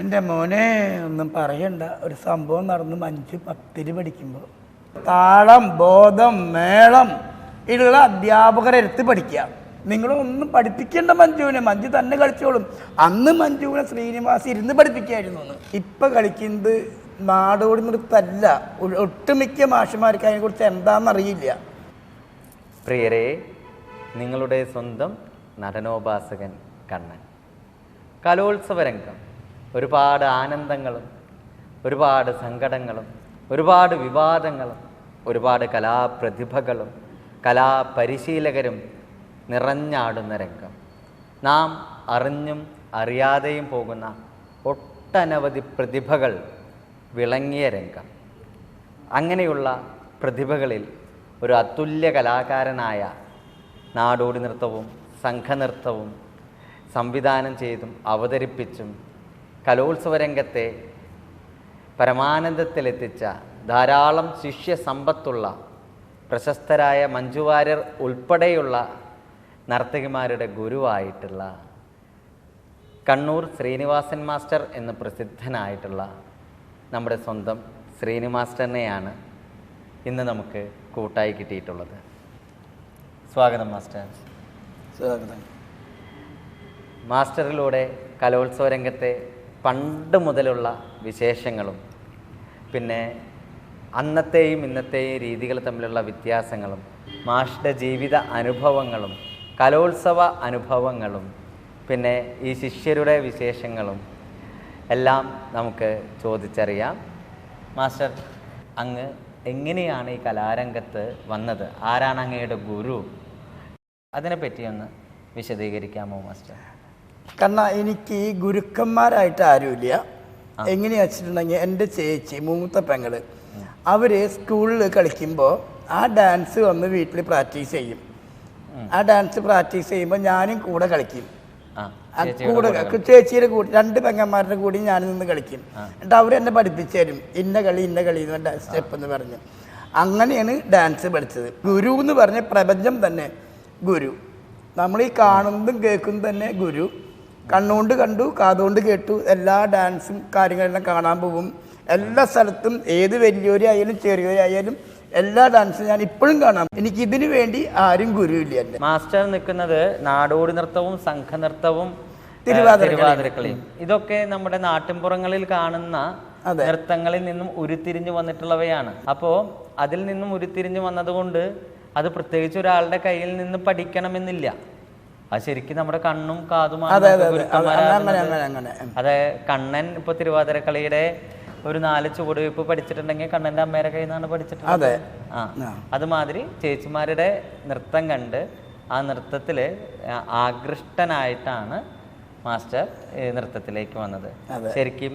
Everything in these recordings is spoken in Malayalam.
എന്റെ മോനെ ഒന്നും പറയണ്ട. ഒരു സംഭവം നടന്നു അഞ്ച് പത്തിന് പഠിക്കുമ്പോൾ താളം ബോധം മേളം ഇതിലുള്ള അധ്യാപകരെ എടുത്ത് പഠിക്കുക നിങ്ങളൊന്നും പഠിപ്പിക്കേണ്ട മഞ്ജുവിനെ. മഞ്ജു തന്നെ കളിച്ചോളും. അന്ന് മഞ്ജുവിനെ ശ്രീനിവാസ് ഇരുന്ന് പഠിപ്പിക്കായിരുന്നു എന്ന്. ഇപ്പം കളിക്കുന്നത് നാടോടി നൃത്തമല്ല ഒ- ഒട്ടുമിക്ക കുറിച്ച് അതിനെക്കുറിച്ച് എന്താണെന്നറിയില്ല പ്രിയരെ നിങ്ങളുടെ സ്വന്തം നടനോപാസകൻ കണ്ണൻ. കലോത്സവ രംഗം ഒരുപാട് ആനന്ദങ്ങളും ഒരുപാട് സങ്കടങ്ങളും ഒരുപാട് വിവാദങ്ങളും ഒരുപാട് കലാപ്രതിഭകളും കലാപരിശീലകരും നിറഞ്ഞാടുന്ന രംഗം. നാം അറിഞ്ഞും അറിയാതെയും പോകുന്ന ഒട്ടനവധി പ്രതിഭകൾ വിളങ്ങിയ രംഗം. അങ്ങനെയുള്ള പ്രതിഭകളിൽ ഒരു അതുല്യ കലാകാരനായ നാടോടി നൃത്തവും സംഘനൃത്തവും സംവിധാനം ചെയ്തും അവതരിപ്പിച്ചും കലോത്സവ രംഗത്തെ പരമാനന്ദത്തിലെത്തിച്ച ധാരാളം ശിഷ്യ സമ്പത്തുള്ള പ്രശസ്തരായ മഞ്ജുവാര്യർ ഉൾപ്പെടെയുള്ള നർത്തകിമാരുടെ ഗുരുവായിട്ടുള്ള കണ്ണൂർ ശ്രീനിവാസൻ മാസ്റ്റർ എന്ന് പ്രസിദ്ധനായിട്ടുള്ള നമ്മുടെ സ്വന്തം ശ്രീനിമാസ്റ്ററിനെയാണ് ഇന്ന് നമുക്ക് കൂട്ടായി കിട്ടിയിട്ടുള്ളത് സ്വാഗതം മാസ്റ്റർ സ്വാഗതം. മാസ്റ്ററിലൂടെ കലോത്സവ രംഗത്തെ പണ്ട് മുതലുള്ള വിശേഷങ്ങളും പിന്നെ അന്നത്തെയും ഇന്നത്തെയും രീതികൾ തമ്മിലുള്ള വ്യത്യാസങ്ങളും മാഷിന്റെ ജീവിത അനുഭവങ്ങളും കലോത്സവ അനുഭവങ്ങളും പിന്നെ ഈ ശിഷ്യരുടെ വിശേഷങ്ങളും എല്ലാം നമുക്ക് ചോദിച്ചറിയാം. മാസ്റ്റർ അങ്ങ് എങ്ങനെയാണ് ഈ കലാരംഗത്ത് വന്നത്? ആരാണ് അങ്ങയുടെ ഗുരു? അതിനെപ്പറ്റിയൊന്ന് വിശദീകരിക്കാമോ മാസ്റ്റർ? കാരണം എനിക്ക് ഈ ഗുരുക്കന്മാരായിട്ട് ആരുമില്ല. എങ്ങനെയാ വെച്ചിട്ടുണ്ടെങ്കിൽ എന്റെ ചേച്ചി മൂത്ത പെങ്ങൾ അവർ സ്കൂളിൽ കളിക്കുമ്പോൾ ആ ഡാൻസ് വന്ന് വീട്ടിൽ പ്രാക്ടീസ് ചെയ്യും. ആ ഡാൻസ് പ്രാക്ടീസ് ചെയ്യുമ്പോൾ ഞാനും കൂടെ കളിക്കും. കൂടെ ചേച്ചിയുടെ കൂടി രണ്ട് പെങ്ങന്മാരുടെ കൂടി ഞാൻ നിന്ന് കളിക്കും. എന്നിട്ട് എന്നെ പഠിപ്പിച്ചു തരും. ഇന്ന കളി ഇന്ന കളി എന്ന് പറഞ്ഞ സ്റ്റെപ്പ് എന്ന് പറഞ്ഞു. അങ്ങനെയാണ് ഡാൻസ് പഠിച്ചത്. ഗുരു എന്ന് പറഞ്ഞ പ്രപഞ്ചം തന്നെ ഗുരു. നമ്മൾ ഈ കാണുന്നതും കേൾക്കുന്നതും തന്നെ ഗുരു. കണ്ണുകൊണ്ട് കണ്ടു കാതുകൊണ്ട് കേട്ടു. എല്ലാ ഡാൻസും കാര്യങ്ങളെല്ലാം കാണാൻ പോകും. എല്ലാ സ്ഥലത്തും ഏത് വലിയവരായാലും ചെറിയവരായാലും എല്ലാ ഡാൻസും ഞാൻ ഇപ്പോഴും കാണാം. എനിക്ക് ഇതിനു വേണ്ടി ആരും ഗുരുവില്ല എന്നെ. മാസ്റ്റർ നിൽക്കുന്നത് നാടോടി നൃത്തവും സംഘനൃത്തവും നൃത്തവും തിരുവാതിരക്കളിയും. തിരുവാതിരക്കളിയും. ഇതൊക്കെ നമ്മുടെ നാട്ടിൻപുറങ്ങളിൽ കാണുന്ന നൃത്തങ്ങളിൽ നിന്നും ഉരുത്തിരിഞ്ഞു വന്നിട്ടുള്ളവയാണ്. അപ്പോൾ അതിൽ നിന്നും ഉരുത്തിരിഞ്ഞു വന്നതുകൊണ്ട് അത് പ്രത്യേകിച്ച് ഒരാളുടെ കയ്യിൽ നിന്ന് പഠിക്കണമെന്നില്ല. അത് ശരിക്കും നമ്മുടെ കണ്ണും കാതുമാണ് അതെ, കണ്ണൻ ഇപ്പൊ തിരുവാതിരക്കളിയുടെ ഒരു നാല് ചുവടുവയ്പ് പഠിച്ചിട്ടുണ്ടെങ്കിൽ കണ്ണന്റെ അമ്മയുടെ കയ്യിൽ നിന്നാണ് പഠിച്ചിട്ടുള്ളത്. ആ. അതുമാതിരി ചേച്ചിമാരുടെ നൃത്തം കണ്ട് ആ നൃത്തത്തിൽ ആകൃഷ്ടനായിട്ടാണ് മാസ്റ്റർ നൃത്തത്തിലേക്ക് വന്നത്. ശരിക്കും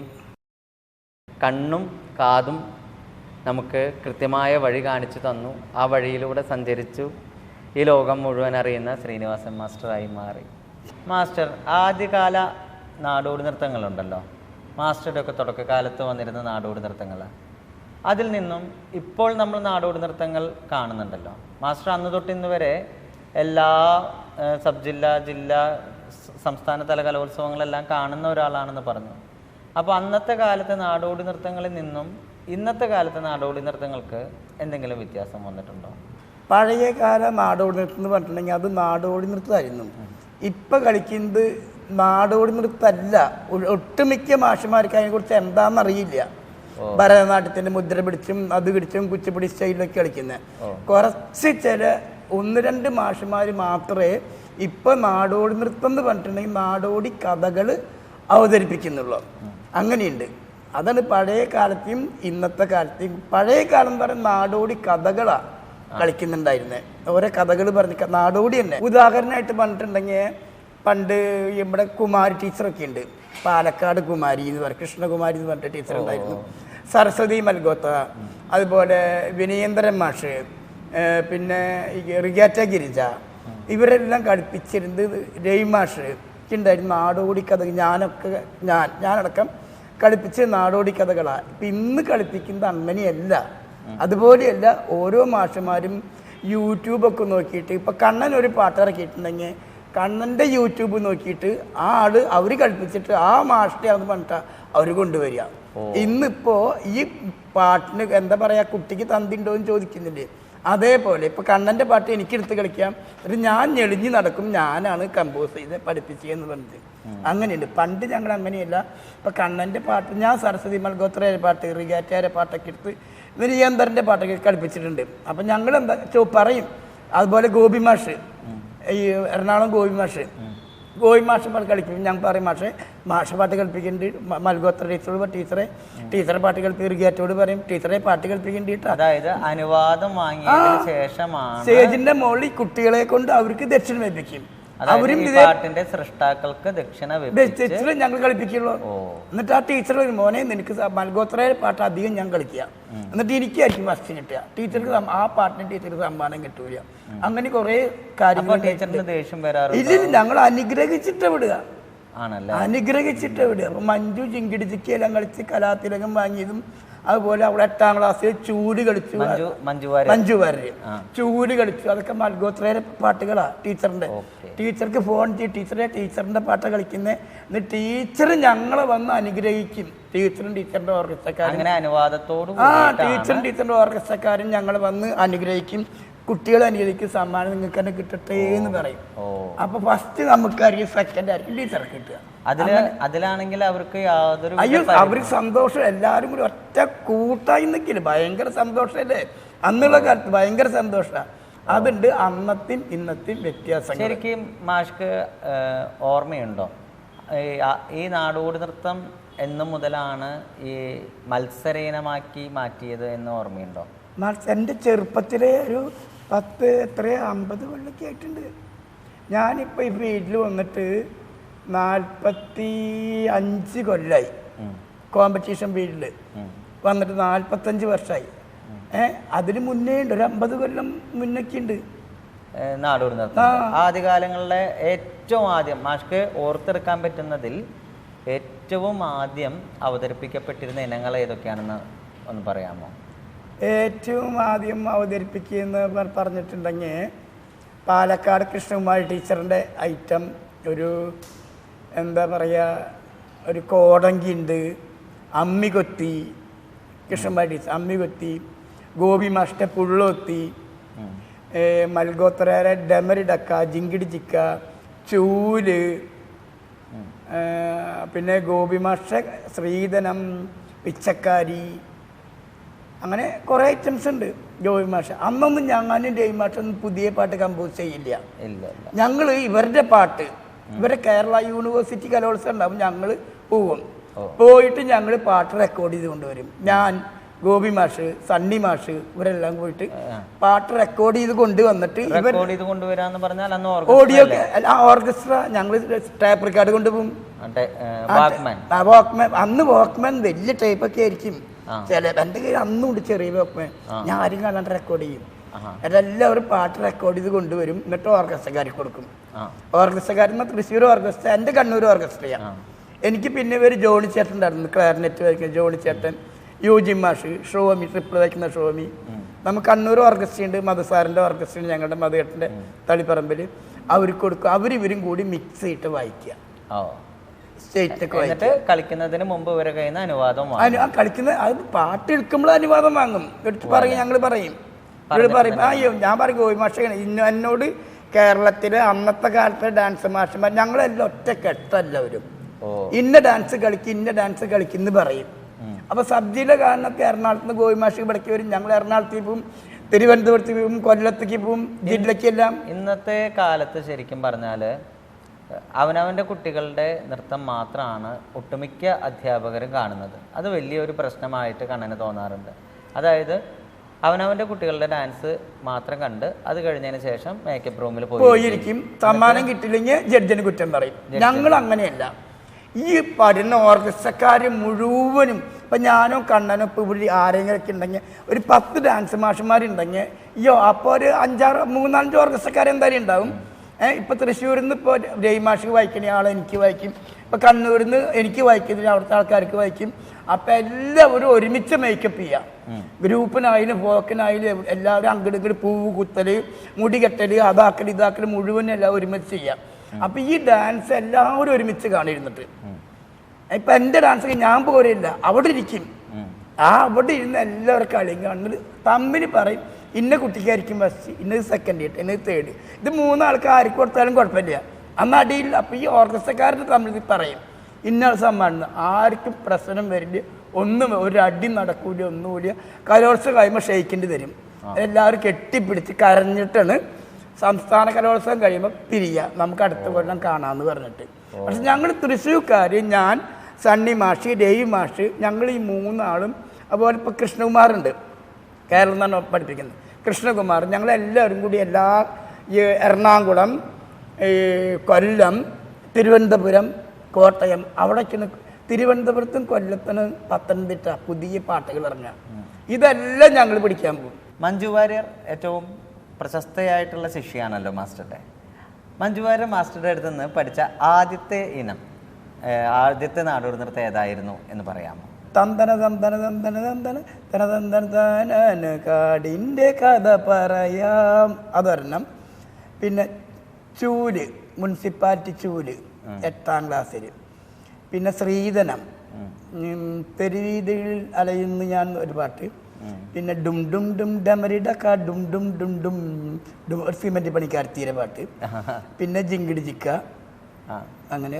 കണ്ണും കാതും നമുക്ക് കൃത്യമായ വഴി കാണിച്ചു തന്നു. ആ വഴിയിലൂടെ സഞ്ചരിച്ചു. ഈ ലോകം മുഴുവൻ അറിയുന്ന ശ്രീനിവാസൻ മാസ്റ്ററായി മാറി. മാസ്റ്റർ ആദ്യകാല നാടോടി നൃത്തങ്ങളുണ്ടല്ലോ. മാസ്റ്ററുടെ ഒക്കെ തുടക്കകാലത്ത് വന്നിരുന്ന നാടോടി നൃത്തങ്ങൾ. അതിൽ നിന്നും ഇപ്പോൾ നമ്മൾ നാടോടി നൃത്തങ്ങൾ കാണുന്നുണ്ടല്ലോ. മാസ്റ്റർ അന്ന് തൊട്ട് ഇന്ന് വരെ എല്ലാ സബ് ജില്ല ജില്ല സംസ്ഥാന തല കലോത്സവങ്ങളെല്ലാം കാണുന്ന ഒരാളാണെന്ന് പറഞ്ഞു. അപ്പോൾ അന്നത്തെ കാലത്തെ നാടോടി നൃത്തങ്ങളിൽ നിന്നും ഇന്നത്തെ കാലത്തെ നാടോടി നൃത്തങ്ങൾക്ക് എന്തെങ്കിലും വ്യത്യാസം വന്നിട്ടുണ്ടോ? പഴയ കാല നാടോടി നൃത്തം എന്ന് പറഞ്ഞിട്ടുണ്ടെങ്കിൽ അത് നാടോടി നൃത്തമായിരുന്നു. ഇപ്പൊ കളിക്കുന്നത് നാടോടി നൃത്തമല്ല. ഒട്ടുമിക്ക മാഷുമാർക്ക് അതിനെക്കുറിച്ച് എന്താണെന്ന് അറിയില്ല. ഭരതനാട്യത്തിന്റെ മുദ്ര പിടിച്ചും അത് പിടിച്ചും കുച്ചിപ്പിടി സ്റ്റൈലിലൊക്കെ കളിക്കുന്നത് കുറച്ച് ചില ഒന്ന് രണ്ട് മാഷന്മാർ മാത്രമേ ഇപ്പൊ നാടോടി നൃത്തം എന്ന് പറഞ്ഞിട്ടുണ്ടെങ്കിൽ നാടോടി കഥകൾ അവതരിപ്പിക്കുന്നുള്ളൂ. അങ്ങനെയുണ്ട്. അതാണ് പഴയ കാലത്തെയും ഇന്നത്തെ കാലത്തെയും. പഴയ കാലം എന്ന് പറയുന്ന നാടോടി കഥകളാണ് കളിക്കുന്നുണ്ടായിരുന്നത് ഓരോ കഥകൾ പറഞ്ഞ് നാടോടി തന്നെ. ഉദാഹരണമായിട്ട് പറഞ്ഞിട്ടുണ്ടെങ്കിൽ പണ്ട് ഇവിടെ കുമാരി ടീച്ചറൊക്കെ ഉണ്ട് പാലക്കാട് കുമാരി എന്ന് പറയും കൃഷ്ണകുമാരി എന്ന് പറഞ്ഞ ടീച്ചർ ഉണ്ടായിരുന്നു സരസ്വതി മൽഗോത്ത അതുപോലെ വിനയേന്ദ്രൻ മാഷ് പിന്നെ റിഗാറ്റ ഗിരിജ. ഇവരെല്ലാം കളിപ്പിച്ചിരുന്നത് രവി മാഷ്. ഒക്കെ ഉണ്ടായിരുന്നു നാടോടി കഥ ഞാനൊക്കെ ഞാൻ ഞാനടക്കം കളിപ്പിച്ച് നാടോടി കഥകളാണ് ഇപ്പം ഇന്ന് കളിപ്പിക്കുന്നത് അങ്ങനെയല്ല അതുപോലെയല്ല ഓരോ മാഷന്മാരും യൂട്യൂബൊക്കെ നോക്കിയിട്ട് ഇപ്പം കണ്ണൻ ഒരു പാട്ട് ഇറക്കിയിട്ടുണ്ടെങ്കിൽ കണ്ണന്റെ യൂട്യൂബ് നോക്കിയിട്ട് ആ ആൾ അവർ കളിപ്പിച്ചിട്ട് ആ മാഷിനെ ആണെന്ന് പറഞ്ഞിട്ടാ അവർ കൊണ്ടുവരിക. ഇന്നിപ്പോ ഈ പാട്ടിന് എന്താ പറയാ കുട്ടിക്ക് തന്തിണ്ടോ എന്ന് ചോദിക്കുന്നില്ലേ? അതേപോലെ ഇപ്പൊ കണ്ണന്റെ പാട്ട് എനിക്ക് എടുത്ത് കളിക്കാം. ഒരു ഞാൻ ഞെളിഞ്ഞ് നടക്കും ഞാനാണ് കമ്പോസ് ചെയ്ത് പഠിപ്പിച്ചതെന്ന് പറഞ്ഞത് അങ്ങനെയുണ്ട്. പണ്ട് ഞങ്ങൾ അങ്ങനെയല്ല. ഇപ്പൊ കണ്ണന്റെ പാട്ട് ഞാൻ സരസ്വതി മൽഗോത്രയുടെ പാട്ട് റിഗാറ്റയുടെ പാട്ടൊക്കെ എടുത്ത് വിനയേന്ദ്രന്റെ പാട്ടൊക്കെ കളിപ്പിച്ചിട്ടുണ്ട്. അപ്പൊ ഞങ്ങൾ എന്താ പറയും. അതുപോലെ ഗോപി മാഷ് ഈ എറണാകുളം ഗോപി മാഷ് ഗോപി മാഷ് പാട്ട് കളിക്കും. ഞാൻ പറയും മാഷെ മാഷ പാട്ട് കളിപ്പിക്കുന്നുണ്ട് മൽഗോത്ര ടീച്ചറോട് ടീച്ചറെ ടീച്ചറെ പാട്ട് കളിപ്പിക്കും ഗേറ്റോട് പറയും ടീച്ചറെ പാട്ട് കളിപ്പിക്കേണ്ടിട്ട് അതായത് അനുവാദം വാങ്ങിയ ശേഷമാണ് സ്റ്റേജിന്റെ മുകളിൽ കുട്ടികളെ കൊണ്ട് അവർക്ക് ദക്ഷിണ ലഭിക്കും. അവരും പാട്ടിന്റെ സൃഷ്ടാക്കൾക്ക് ദക്ഷിണ ദക്ഷിണ ഞങ്ങൾ കളിപ്പിക്കുള്ളൂ. എന്നിട്ട് ആ ടീച്ചർ ഒരു മോനെ നിനക്ക് സ- പാട്ട് അധികം ഞാൻ കളിക്കുക. എന്നിട്ട് എനിക്കായിരിക്കും ഫസ്റ്റ് കിട്ടുക. ടീച്ചർക്ക് ആ പാട്ടിന് ടീച്ചർക്ക് സമ്മാനം കിട്ടൂല. അങ്ങനെ കുറെ കാര്യങ്ങൾ ടീച്ചറിന് ദേഷ്യം വരാറുണ്ട്? ഞങ്ങൾ അനുഗ്രഹിച്ചിട്ട് വിടുക. ആണല്ലേ? അനുഗ്രഹിച്ചിട്ട് വിടുക. അപ്പൊ മഞ്ജു ചിങ്കിടിച്ചിക്കെല്ലാം കളിച്ച് കലാതിലകം വാങ്ങിയതും അതുപോലെ അവിടെ എട്ടാം ക്ലാസ്സിൽ ചൂട് കളിച്ചു. മഞ്ജു വാര്യർ. ചൂട് കളിച്ചു. അതൊക്കെ മൽഗോത്രയുടെ പാട്ടുകളാ ടീച്ചറിന്റെ. ടീച്ചർക്ക് ഫോൺ ചെയ്യും ടീച്ചറെ ടീച്ചറിന്റെ പാട്ട് കളിക്കുന്നത് എന്നിട്ട് ടീച്ചർ ഞങ്ങളെ വന്ന് അനുഗ്രഹിക്കും. ടീച്ചറും ടീച്ചറിന്റെ ഓർക്കസ്ട്രക്കാരും. അനുവാദത്തോടു ആ ടീച്ചറും ടീച്ചറിന്റെ ഓർക്കസ്ട്രക്കാരും ഞങ്ങൾ വന്ന് അനുഗ്രഹിക്കും. കുട്ടികളെ അനുഗ്രഹിക്കും. സമ്മാനം നിങ്ങൾക്ക് തന്നെ കിട്ടട്ടെ എന്ന് പറയും. അപ്പോൾ അപ്പൊ ഫസ്റ്റ് നമുക്കായിരിക്കും സെക്കൻഡ് ആയിരിക്കും ടീച്ചർക്ക് കിട്ടുക. അതിൽ അതിലാണെങ്കിൽ അവർക്ക് യാതൊരു അയ്യോ അവർക്ക് സന്തോഷം എല്ലാവരും കൂടി ഒറ്റ കൂട്ടായി നിൽക്കില്ല ഭയങ്കര സന്തോഷമല്ലേ അന്നുള്ള കാലത്ത് ഭയങ്കര സന്തോഷമാണ് അതുണ്ട് അന്നത്തെയും ഇന്നത്തെയും വ്യത്യാസം ശരിക്കും മാഷ്ക്ക് ഓർമ്മയുണ്ടോ? ഈ നാടോടി നൃത്തം എന്നു മുതലാണ് ഈ മത്സരയിനമാക്കി മാറ്റിയത് എന്ന് ഓർമ്മയുണ്ടോ? എന്റെ ചെറുപ്പത്തിലെ ഒരു പത്ത് എത്ര അമ്പത് കൊല്ലൊക്കെ ആയിട്ടുണ്ട്. ഞാനിപ്പോൾ ഈ ഫീൽഡിൽ വന്നിട്ട് നാൽപ്പത്തി അഞ്ച് കൊല്ലമായി കോമ്പറ്റീഷൻ ഫീൽഡിൽ വന്നിട്ട് നാൽപ്പത്തഞ്ച് വർഷമായി ഏ അതിന് മുന്നേ ഉണ്ട്. ഒരു അമ്പത് കൊല്ലം മുന്നൊക്കെ ഉണ്ട്. നാടോടി നൃത്തം ആദ്യകാലങ്ങളിലെ ഏറ്റവും ആദ്യം മാഷ്ക്ക് ഓർത്തെടുക്കാൻ പറ്റുന്നതിൽ ഏറ്റവും ആദ്യം അവതരിപ്പിക്കപ്പെട്ടിരുന്ന ഇനങ്ങൾ ഏതൊക്കെയാണെന്ന് ഒന്ന് പറയാമോ? ഏറ്റവും ആദ്യം അവതരിപ്പിക്കുന്ന പറഞ്ഞിട്ടുണ്ടെങ്കിൽ പാലക്കാട് കൃഷ്ണകുമാരി ടീച്ചറിന്റെ ഐറ്റം ഒരു എന്താ പറയുക ഒരു കോടങ്കി ഉണ്ട് അമ്മി അമ്മികൊത്തി അമ്മി അമ്മികൊത്തി ഗോപി മാഷ്ട പുള്ളൊത്തി ഏ, മൽഗോത്രയുടെ ഡമരിടക്ക ജിങ്കിടി ചിക്ക ചൂൽ പിന്നെ ഗോപി മാഷ്ട ശ്രീധനം പിച്ചക്കാരി അങ്ങനെ കുറേ ഐറ്റംസ് ഉണ്ട് ജോയി മാഷ അന്നൊന്നും ഞങ്ങാനും ജോയി മാഷൊന്നും പുതിയ പാട്ട് കമ്പോസ് ചെയ്യില്ല. ഞങ്ങൾ ഇവരുടെ പാട്ട് ഇവരെ കേരള യൂണിവേഴ്സിറ്റി കലോത്സവം ഉണ്ടാവും ഞങ്ങൾ പോവും. പോയിട്ട് ഞങ്ങൾ പാട്ട് റെക്കോർഡ് ചെയ്ത് കൊണ്ടുവരും. ഞാൻ ഗോപി മാഷ് സണ്ണി മാഷ് ഇവരെല്ലാം പോയിട്ട് പാട്ട് റെക്കോർഡ് ചെയ്ത് കൊണ്ടുവന്നിട്ട് റെക്കോർഡ് ചെയ്ത് കൊണ്ടുവരാന്ന് പറഞ്ഞാൽ അന്ന് ഓഡിയോ ഓർക്കസ്ട്ര ഞങ്ങൾ ടേപ്പ് റെക്കോർഡ് കൊണ്ടുപോകും വാക്മാൻ അന്ന് വാക്ക്മാൻ വലിയ ടൈപ്പൊക്കെ ആയിരിക്കും. ചില എന്റെ കയ്യിൽ അന്നും ഉണ്ട് ചെറിയ വാക്ക്മാൻ ഞാൻ ആരും കാണാണ്ട് റെക്കോർഡ് ചെയ്യും. ആഹാ. എല്ലാവരും പാട്ട് റെക്കോർഡ് ചെയ്ത് കൊണ്ടുവരും. എന്നിട്ട് ഓർക്കസ്ട്രക്കാർക്ക് കൊടുക്കും. ആ. തൃശ്ശൂർ ഓർക്കസ്ട്ര എന്റെ കണ്ണൂർ ഓർക്കസ്ട്രയാണ് എനിക്ക് പിന്നെ ഒരു ജോണി ചേട്ടൻ ഉണ്ടായിരുന്നു. ക്ലാരിനെറ്റ് വായിക്കുന്ന ജോണി ചേട്ടൻ യൂജി മാഷ് ഷോമി ട്രിപ്പിൾ വയ്ക്കുന്ന ഷോമി. നമുക്ക് കണ്ണൂർ ഓർക്കസ്ട്ര ഉണ്ട്. മധുസാറിന്റെ ഓർക്കസ്ട്ര ഉണ്ട് ഞങ്ങളുടെ മധുകേട്ടന്റെ തളിപ്പറമ്പിൽ. അവർക്ക് കൊടുക്കും. അവരിവരും കൂടി മിക്സ് ചെയ്തിട്ട് വായിക്കുക. എന്നിട്ട് കളിക്കുന്നതിന് മുമ്പ് ഇവരെ കയ്യിൽ നിന്ന് അനുവാദം കളിക്കുന്ന അത് പാട്ട് എടുക്കുമ്പോൾ അനുവാദം വാങ്ങും. എടുത്ത് പറയും ഞങ്ങൾ പറയും. ഇവർ പറയും അയ്യോ ഞാൻ പറയും ഗോപി മാഷ ഇന്ന എന്നോട് കേരളത്തിലെ അന്നത്തെ കാലത്തെ ഡാൻസ് മാഷന്മാർ ഞങ്ങളെല്ലാം ഒറ്റ കെട്ടല്ലവരും ഇന്ന ഡാൻസ് കളിക്കും ഇന്ന ഡാൻസ് കളിക്കുന്നു പറയും. അപ്പൊ സബ്ജിയുടെ കാരണമൊക്കെ എറണാകുളത്ത് നിന്ന് ഗോപി മാഷ് ഇവിടേക്ക് വരും. ഞങ്ങൾ എറണാകുളത്തേക്ക് പോകും തിരുവനന്തപുരത്തേക്ക് പോകും കൊല്ലത്തേക്ക് പോവും ജില്ലയ്ക്കെല്ലാം ഇന്നത്തെ കാലത്ത് ശരിക്കും പറഞ്ഞാൽ അവനവന്റെ കുട്ടികളുടെ നൃത്തം മാത്രമാണ് ഒട്ടുമിക്ക അധ്യാപകരും കാണുന്നത്. അത് വലിയൊരു പ്രശ്നമായിട്ട് കണ്ണന് തോന്നാറുണ്ട്. അതായത് അവനവന്റെ കുട്ടികളുടെ ഡാൻസ് മാത്രം കണ്ട് അത് കഴിഞ്ഞതിന് ശേഷം മേക്കപ്പ് റൂമിൽ പോയി പോയിരിക്കും. സമ്മാനം കിട്ടില്ലെങ്കിൽ ജഡ്ജിന് കുറ്റം പറയും. ഞങ്ങൾ അങ്ങനെയല്ല. ഈ പഠന ഓർക്കസ്ട്രക്കാർ മുഴുവനും ഇപ്പം ഞാനോ കണ്ണനോ ഇപ്പോൾ ഇവിടെ ആരെങ്കിലൊക്കെ ഉണ്ടെങ്കിൽ ഒരു പത്ത് ഡാൻസ് മാഷന്മാരുണ്ടെങ്കിൽ അയ്യോ അപ്പോൾ ഒരു അഞ്ചാറ് മൂന്നാലഞ്ച് ഓർക്കസ്ട്രക്കാർ എന്തായാലും ഉണ്ടാവും. ഏഹ് ഇപ്പം തൃശ്ശൂരിൽ നിന്ന് ഇപ്പോൾ ജയ്മാഷിക്ക് വായിക്കുന്ന ആൾ എനിക്ക് വായിക്കും. ഇപ്പോൾ കണ്ണൂരിൽ നിന്ന് എനിക്ക് വായിക്കുന്നതിന് അവിടുത്തെ ആൾക്കാർക്ക് വായിക്കും. അപ്പം എല്ലാവരും ഒരുമിച്ച് മേക്കപ്പ് ചെയ്യാം. ഗ്രൂപ്പിനായാലും ഫോക്കിനായാലും എല്ലാവരും അങ്ങോട്ട് ഇങ്ങോട്ട് പൂവ് കുത്തൽ മുടി കെട്ടൽ അതാക്കൽ ഇതാക്കൽ മുഴുവൻ എല്ലാം ഒരുമിച്ച് ചെയ്യാം. അപ്പൊ ഈ ഡാൻസ് എല്ലാവരും ഒരുമിച്ച് കാണിരുന്നിട്ട്. ഇപ്പൊ എന്റെ ഡാൻസ് ഞാൻ പോരില്ല അവിടെ ഇരിക്കും. ആ അവിടെ ഇരുന്ന് എല്ലാവർക്കും അളിയും കാണുന്നത് തമ്മിൽ പറയും ഇന്ന കുട്ടിക്കായിരിക്കും ഫസ്റ്റ് ഇന്നത് സെക്കൻഡ് ഇട്ട് ഇന്നത് തേർഡ് ഇത് മൂന്നാൾക്ക് ആർക്ക് കൊടുത്താലും കുഴപ്പമില്ല. അന്ന് അടിയിൽ അപ്പോൾ ഈ ഓർക്കസ്ട്രക്കാരുടെ തമ്മിൽ ഇത് പറയും. ഇന്ന സമ്മാനം. ആർക്കും പ്രശ്നം വരില്ല ഒന്നും ഒരു അടി നടക്കൂല ഒന്നുമില്ല. കലോത്സവം കഴിയുമ്പോൾ ഷെയ്ക്കിന്റെ തരും എല്ലാവരും കെട്ടിപ്പിടിച്ച് കരഞ്ഞിട്ടാണ് സംസ്ഥാന കലോത്സവം കഴിയുമ്പോൾ പിരിയുക നമുക്ക് അടുത്ത കൊല്ലം കാണാമെന്ന് പറഞ്ഞിട്ട്. പക്ഷെ ഞങ്ങൾ തൃശ്ശൂർക്കാർ ഞാൻ സണ്ണി മാഷ് രവി മാഷ് ഞങ്ങൾ ഈ മൂന്നാളും അതുപോലെ ഇപ്പോൾ കൃഷ്ണകുമാറുണ്ട്. കേരളം തന്നെ പഠിപ്പിക്കുന്നത്. കൃഷ്ണകുമാർ ഞങ്ങളെല്ലാവരും കൂടി എല്ലാ ഈ എറണാകുളം ഈ കൊല്ലം തിരുവനന്തപുരം കോട്ടയം അവിടേക്കാണ് തിരുവനന്തപുരത്തും കൊല്ലത്തിനും പത്തനംതിട്ട പുതിയ പാട്ടുകൾ ഇറങ്ങുക ഇതെല്ലാം ഞങ്ങൾ പിടിക്കാൻ പോകും. മഞ്ജു വാര്യർ ഏറ്റവും പ്രശസ്തയായിട്ടുള്ള ശിഷ്യയാണല്ലോ മാസ്റ്ററുടെ. മഞ്ജു വാര്യർ മാസ്റ്ററുടെ അടുത്ത് നിന്ന് പഠിച്ച ആദ്യത്തെ ഇനം ആദ്യത്തെ നാടോടി നൃത്തം ഏതായിരുന്നു എന്ന് പറയാമോ? തന്തന തന്തന തന്തന തന്തന തന തന്തന തന കാടിന്റെ കഥ പറയാം. അതൊരെണ്ണം. പിന്നെ ചൂൽ മുനിസിപ്പാലിറ്റി ചൂൽ എട്ടാം ക്ലാസ്സിൽ പിന്നെ ശ്രീധനം. തെരുവീതിയിൽ അലയുന്നു ഞാൻ ഒരു പാട്ട്. പിന്നെ ഡും ഡും ഡും ഡമരിടക്ക ഡും ഡും ഡും ഡും ഡും ഒരു സിമെന്റ് പണിക്കാരത്തിയുടെ പാട്ട്. പിന്നെ ജിങ്കിടി ജിക്ക. അങ്ങനെ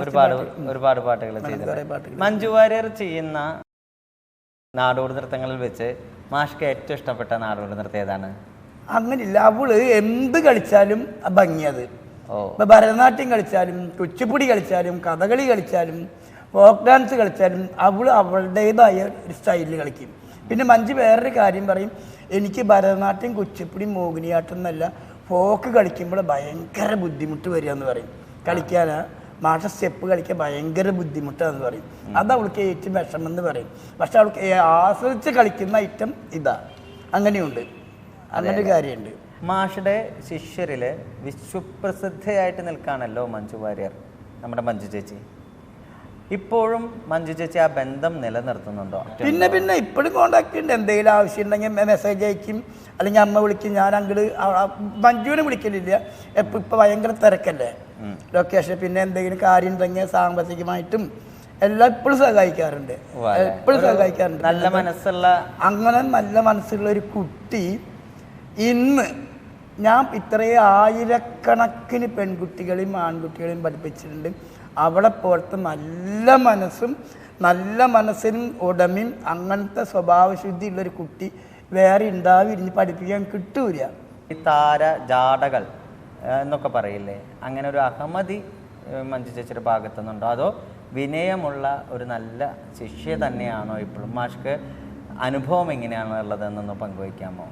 ഒരുപാട് ഒരുപാട് പാട്ടുകൾ ചെയ്തിട്ടുണ്ട്. മഞ്ജു വാര്യർ ചെയ്യുന്ന നാടോടി നൃത്തങ്ങളിൽ വെച്ച് മാഷ്ക്ക് ഏറ്റവും ഇഷ്ടപ്പെട്ട നാടോടി നൃത്തം ഏതാണ്? അങ്ങനില്ല. അവൾ എന്ത് കളിച്ചാലും ഭംഗിയത്. ഇപ്പൊ ഭരതനാട്യം കളിച്ചാലും കുച്ചിപ്പുടി കളിച്ചാലും കഥകളി കളിച്ചാലും ഫോക്ക് ഡാൻസ് കളിച്ചാലും അവൾ അവളുടേതായ ഒരു സ്റ്റൈലിൽ കളിക്കും. പിന്നെ മഞ്ജു വേറൊരു കാര്യം പറയും. എനിക്ക് ഭരതനാട്യം കുച്ചിപ്പുടി മോഹിനിയാട്ടം എന്നല്ല ഫോക്ക് കളിക്കുമ്പോൾ ഭയങ്കര ബുദ്ധിമുട്ട് വരിക എന്ന് പറയും. കളിക്കാനാ. മാഷ സ്റ്റെപ്പ് കളിക്കാൻ ഭയങ്കര ബുദ്ധിമുട്ടാണെന്ന് പറയും. അത് അവൾക്ക് ഏറ്റവും വിഷമം എന്ന് പറയും. പക്ഷെ അവൾക്ക് ആസ്വദിച്ച് കളിക്കുന്ന ഐറ്റം ഇതാ. അങ്ങനെയുണ്ട്. അങ്ങനെ ഒരു കാര്യമുണ്ട്. മാഷയുടെ ശിഷ്യരിൽ വിശ്വപ്രസിദ്ധയായിട്ട് നിൽക്കാണല്ലോ മഞ്ജു വാര്യർ നമ്മുടെ മഞ്ജു ചേച്ചി. ഇപ്പോഴും മഞ്ജു ചേച്ചി ആ ബന്ധം നിലനിർത്തുന്നുണ്ടോ? പിന്നെ പിന്നെ ഇപ്പോഴും കോണ്ടാക്ട് ഉണ്ട്. എന്തെങ്കിലും ആവശ്യം ഉണ്ടെങ്കിൽ മെസ്സേജ് അയക്കും. അല്ലെങ്കിൽ അമ്മ വിളിക്കും. ഞാൻ അങ്ങോട്ട് മഞ്ജുവിനെ വിളിക്കലില്ല. എപ്പോൾ ഇപ്പം ഭയങ്കര തിരക്കല്ലേ? ലൊക്കേഷൻ പിന്നെ എന്തെങ്കിലും കാര്യം ഉണ്ടെങ്കിൽ സാമ്പത്തികമായിട്ടും എല്ലാം ഇപ്പോഴും സഹായിക്കാറുണ്ട്. എപ്പോഴും സഹായിക്കാറുണ്ട്. നല്ല മനസ്സുള്ള അങ്ങനെ നല്ല മനസ്സുള്ള ഒരു കുട്ടി ഇന്ന് ഞാൻ ഇത്രയും ആയിരക്കണക്കിന് പെൺകുട്ടികളെയും ആൺകുട്ടികളെയും പഠിപ്പിച്ചിട്ടുണ്ട്. അവളെ പോലത്തെ നല്ല മനസ്സും നല്ല മനസ്സിനും ഉടമയും അങ്ങനത്തെ സ്വഭാവശുദ്ധി ഉള്ളൊരു കുട്ടി വേറെ ഉണ്ടാവും ഇരുന്ന് പഠിപ്പിക്കാൻ കിട്ടൂല. ഈ താര ജാടകൾ. എന്നൊക്കെ പറയില്ലേ? അങ്ങനെ ഒരു അഹമ്മതി മഞ്ജു ചേച്ചിയുടെ ഭാഗത്തുനിന്നുണ്ടോ? അതോ വിനയമുള്ള ഒരു നല്ല ശിഷ്യ തന്നെയാണോ ഇപ്പോഴും? മാഷ്ക്ക് അനുഭവം എങ്ങനെയാണുള്ളത് എന്നൊന്ന് പങ്കുവയ്ക്കാമോ?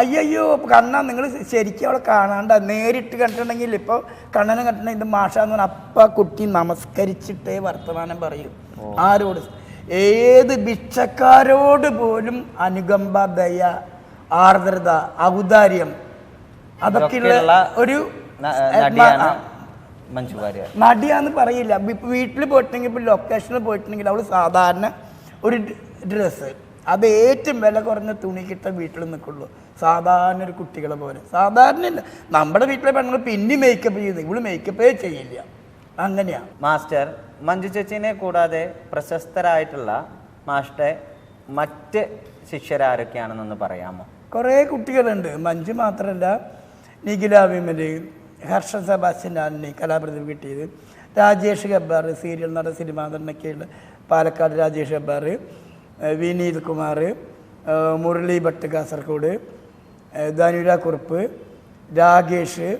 അയ്യോ കണ്ണ നിങ്ങൾ ശരിക്കും അവളെ കാണാണ്ട. നേരിട്ട് കണ്ടിട്ടുണ്ടെങ്കിൽ ഇപ്പോൾ കണ്ണനെ കണ്ടിട്ടുണ്ടെങ്കിൽ ഇത് മാഷാന്ന് പറഞ്ഞാൽ അപ്പ കുട്ടി നമസ്കരിച്ചിട്ടേ വർത്തമാനം പറയും. ആരോട്? ഏത് ഭിക്ഷക്കാരോട് പോലും അനുകമ്പ ദയ ആർദ്രത ഔദാര്യം അതൊക്കെയുള്ള ഒരു ന- നടിയാണ് മഞ്ജു വാര്യർ. നടിയാന്ന് പറയില്ല. ഇപ്പൊ വീട്ടിൽ പോയിട്ടുണ്ടെങ്കിൽ ഇപ്പൊ ലൊക്കേഷനിൽ പോയിട്ടുണ്ടെങ്കിൽ അവൾ സാധാരണ ഒരു ഡ്രസ്സ് അത് ഏറ്റവും വില കുറഞ്ഞ തുണി കിട്ട വീട്ടിൽ നിൽക്കുള്ളൂ സാധാരണ ഒരു കുട്ടികളെ പോലെ. സാധാരണ ഇല്ല. നമ്മുടെ വീട്ടിലെ പെണ്ണുങ്ങൾ പിന്നെ മേക്കപ്പ് ചെയ്യുന്നത് ഇവൾ മേക്കപ്പേ ചെയ്യില്ല. അങ്ങനെയാ. മാസ്റ്റർ മഞ്ജു ചേച്ചിനെ കൂടാതെ പ്രശസ്തരായിട്ടുള്ള മാസ്റ്റർ മറ്റ് ശിഷ്യരാരൊക്കെയാണെന്നൊന്ന് പറയാമോ? കുറേ കുട്ടികളുണ്ട്. മഞ്ജു മാത്രമല്ല നിഖില വിമൽ ഹർഷ സെബാസ്റ്റ്യൻ ആന്റണി കലാപ്രതിഭ കിട്ടിയത് രാജേഷ് ഗബ്ബാർ സീരിയൽ നട സിനിമാ പാലക്കാട് രാജേഷ് ഗബ്ബാർ വിനീത് കുമാർ മുരളി ഭട്ട് കാസർഗോഡ് ധനുര കുറുപ്പ് രാകേഷ്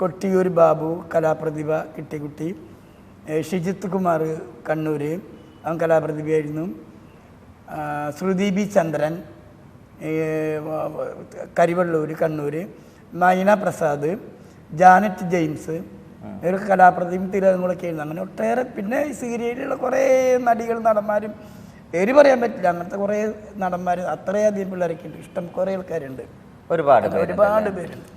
കൊട്ടിയൂർ ബാബു കലാപ്രതിഭ കിട്ടിക്കുട്ടി ഷിജിത്ത് കുമാർ കണ്ണൂർ അവൻ കലാപ്രതിഭയായിരുന്നു. Sruthi B Chandran Karivellur Kannur Maina Prasad Janet James ഇവരൊക്കെ കലാപ്രതിയും തിരുവനന്തപുരമൊക്കെ ആയിരുന്നു. അങ്ങനെ ഒട്ടേറെ പിന്നെ ഈ സീരിയലിലുള്ള കുറേ നടികൾ നടന്മാരും പേര് പറയാൻ പറ്റില്ല. അങ്ങനത്തെ കുറേ നടന്മാർ അത്രയധികം പിള്ളേരൊക്കെ ഉണ്ട്. ഇഷ്ടം കുറേ ആൾക്കാരുണ്ട്. ഒരുപാട് ഒരുപാട്? പേരുണ്ട്.